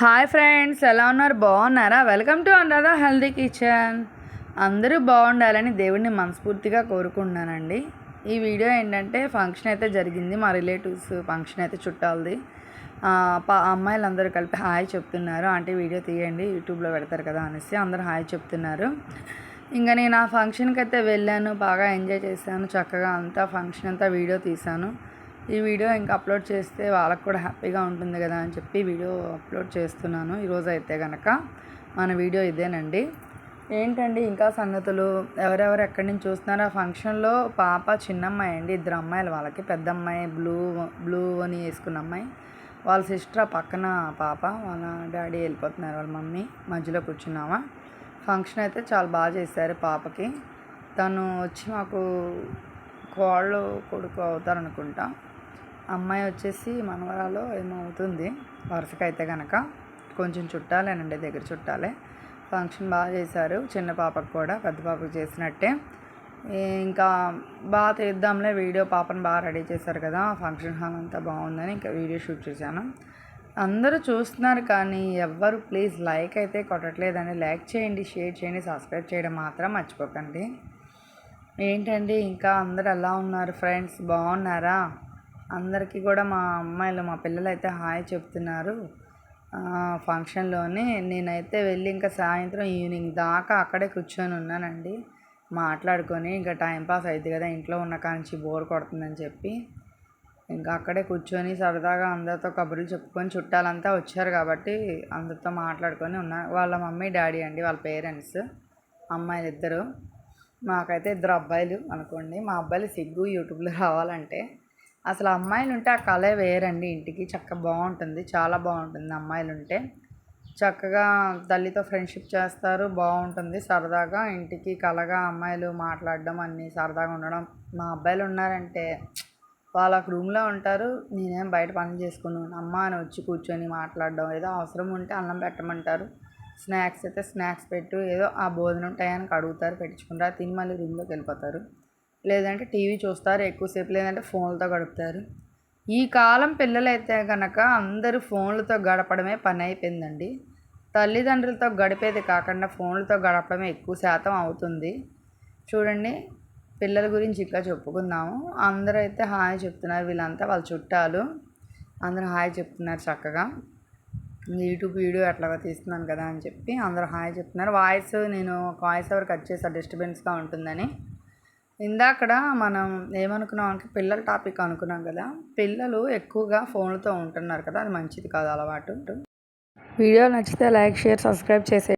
Hi friends ఎలా ఉన్నారు? బాగున్నారా? Welcome to another healthy kitchen. అందరూ బాగుండాలని దేవుడిని మనస్ఫూర్తిగా కోరుకుంటున్నానండి. ఈ వీడియో ఏంటంటే ఫంక్షన్ అయితే జరిగింది మా రిలేటివ్స్ ఫంక్షన్ అయితే చుట్టాలది. అమ్మాయిలందరూ పా అమ్మాయిలు అందరూ కలిపి హాయ్ చెప్తున్నారు. అంటే వీడియో తీయండి యూట్యూబ్లో పెడతారు కదా అనేసి అందరూ హాయ్ చెప్తున్నారు. ఇంకా నేను ఆ ఫంక్షన్కి అయితే వెళ్ళాను బాగా ఎంజాయ్ చేశాను చక్కగా అంతా ఫంక్షన్ అంతా వీడియో తీశాను. ఈ వీడియో ఇంకా అప్లోడ్ చేస్తే వాళ్ళకు కూడా హ్యాపీగా ఉంటుంది కదా అని చెప్పి వీడియో అప్లోడ్ చేస్తున్నాను. ఈరోజు అయితే కనుక మన వీడియో ఇదేనండి. ఏంటండి ఇంకా సంగతులు? ఎవరెవరు ఎక్కడి నుంచి చూస్తున్నారో? ఆ ఫంక్షన్లో పాప చిన్నమ్మాయి అండి. ఇద్దరు అమ్మాయిలు. వాళ్ళకి పెద్ద అమ్మాయి బ్లూ బ్లూ అని వేసుకున్న అమ్మాయి. వాళ్ళ సిస్టర్ ఆ పక్కన పాప. వాళ్ళ డాడీ వెళ్ళిపోతున్నారు. వాళ్ళ మమ్మీ మధ్యలో కూర్చున్నామా? ఫంక్షన్ అయితే చాలా బాగా చేశారు పాపకి. తను వచ్చి మాకు కోళ్ళు కొడుకు అవుతారనుకుంటా. అమ్మాయి వచ్చేసి మనవరాలో ఏమో అవుతుంది. వరుసకైతే కనుక కొంచెం చుట్టాలేనండి దగ్గర చుట్టాలే. ఫంక్షన్ బాగా చేశారు. చిన్న పాపకు కూడా పెద్ద పాపకు చేసినట్టే. ఇంకా బాగా తీద్దాంలే వీడియో పాపను బాగా రెడీ చేశారు కదా ఫంక్షన్ హాల్ అంతా బాగుందని ఇంకా వీడియో షూట్ చేశాను. అందరూ చూస్తున్నారు కానీ ఎవ్వరు ప్లీజ్ లైక్ అయితే కొట్టట్లేదండి. లైక్ చేయండి షేర్ చేయండి సబ్స్క్రైబ్ చేయడం మాత్రం మర్చిపోకండి. ఏంటండి ఇంకా అందరు ఎలా ఉన్నారు ఫ్రెండ్స్? బాగున్నారా? అందరికీ కూడా మా అమ్మాయిలు మా పిల్లలు అయితే హాయ్ చెప్తున్నారు. ఫంక్షన్లోనే నేనైతే వెళ్ళి ఇంకా సాయంత్రం ఈవినింగ్ దాకా అక్కడే కూర్చొని ఉన్నానండి. మాట్లాడుకొని ఇంకా టైంపాస్ అవుతుంది కదా ఇంట్లో ఉన్న కాంచి బోర్ కొడుతుందని చెప్పి. ఇంకా అక్కడే కూర్చొని సరదాగా అందరితో కబుర్లు చెప్పుకొని చుట్టాలంతా వచ్చారు కాబట్టి అందరితో మాట్లాడుకొని ఉన్నా. వాళ్ళ మమ్మీ డాడీ అండి వాళ్ళ పేరెంట్స్ అమ్మాయిలు ఇద్దరు. మాకైతే ఇద్దరు అబ్బాయిలు అనుకోండి. మా అబ్బాయిలు సిగ్గు యూట్యూబ్లో రావాలంటే అసలు అమ్మాయిలు ఉంటే ఆ కళే వేరండి ఇంటికి. చక్క బాగుంటుంది చాలా బాగుంటుంది అమ్మాయిలు ఉంటే చక్కగా తల్లితో ఫ్రెండ్షిప్ చేస్తారు. బాగుంటుంది సరదాగా ఇంటికి కలగా అమ్మాయిలు మాట్లాడడం అన్నీ సరదాగా ఉండడం. మా అబ్బాయిలు ఉన్నారంటే వాళ్ళ రూమ్లో ఉంటారు. నేనేం బయట పని చేసుకున్నాను అమ్మ అని వచ్చి కూర్చొని మాట్లాడడం. ఏదో అవసరం ఉంటే అన్నం పెట్టమంటారు. స్నాక్స్ అయితే స్నాక్స్ పెట్టు. ఏదో ఆ భోజనం టయానికి అడుగుతారు. పెట్టించుకుంటారు తిని మళ్ళీ రూమ్లోకి వెళ్ళిపోతారు. లేదంటే టీవీ చూస్తారు ఎక్కువసేపు లేదంటే ఫోన్లతో గడుపుతారు. ఈ కాలం పిల్లలైతే కనుక అందరూ ఫోన్లతో గడపడమే పని అయిపోయిందండి. తల్లిదండ్రులతో గడిపేది కాకుండా ఫోన్లతో గడపడమే ఎక్కువ శాతం అవుతుంది. చూడండి పిల్లల గురించి ఇంకా చెప్పుకుందాము. అందరూ అయితే హాయ్ చెప్తున్నారు వీళ్ళంతా వాళ్ళ చుట్టాలు. అందరూ హాయ్ చెప్తున్నారు చక్కగా. యూట్యూబ్ వీడియో అట్లాగా తీస్తున్నాను కదా అని చెప్పి అందరూ హాయ్ చెప్తున్నారు. వాయిస్ నేను వాయిస్ ఎవరు కట్ చేసా డిస్టర్బెన్స్గా ఉంటుందని. ఇందాకడ మనం ఏమనుకున్నాం అంటే పిల్లల టాపిక్ అనుకున్నాం కదా పిల్లలు ఎక్కువగా ఫోన్లతో ఉంటున్నారు కదా అది మంచిది కాదు అలవాటు వీడియో నచ్చితే లైక్ షేర్ సబ్స్క్రైబ్ చేసే